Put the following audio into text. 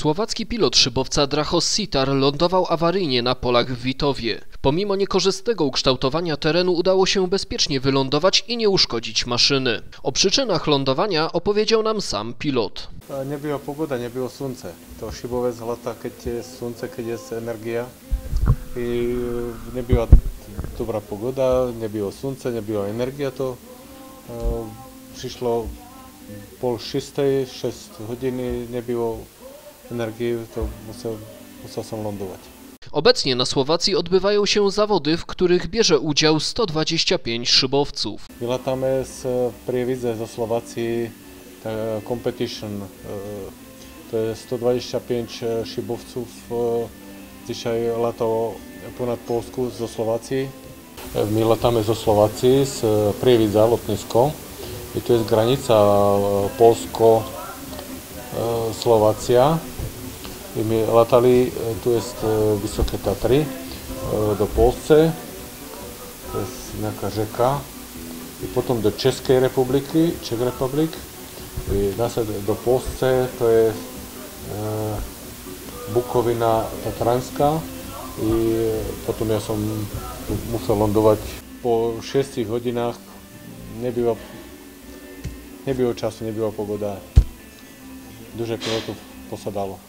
Słowacki pilot szybowca Drachos Sitar lądował awaryjnie na polach w Witowie. Pomimo niekorzystnego ukształtowania terenu udało się bezpiecznie wylądować i nie uszkodzić maszyny. O przyczynach lądowania opowiedział nam sam pilot. Nie była pogoda, nie było słońce. To szybowiec lata, kiedy jest słońce, kiedy jest energia. I e, nie była dobra pogoda, nie było słońce, nie była energia, to e, przyszło pol szóstej, 6 godziny, nie było energii, to musiał, musiał sam lądować. Obecnie na Słowacji odbywają się zawody, w których bierze udział 125 szybowców. Vyletáme z Prievidze zo Slovácii ta competition. e, To je 125 šibovců. Dzisiaj lato ponad Polsku zo Slovácii. E, My letáme zo Slovácii z Prievidza, lotnisko. I to je granica e, Polsko-Slovacia. I my latali, e, tu je vysoké e, Tatry, e, do Polsce, to je nejaká rzeka, i potem do Czeskiej Republiki, Czech Republik, i do Polsce, to je bukovina Tatrańska. I potom ja som musel londovať po 6 hodinách, nebýva, nebýva času, nebýva pogoda, duže pilotu posadalo.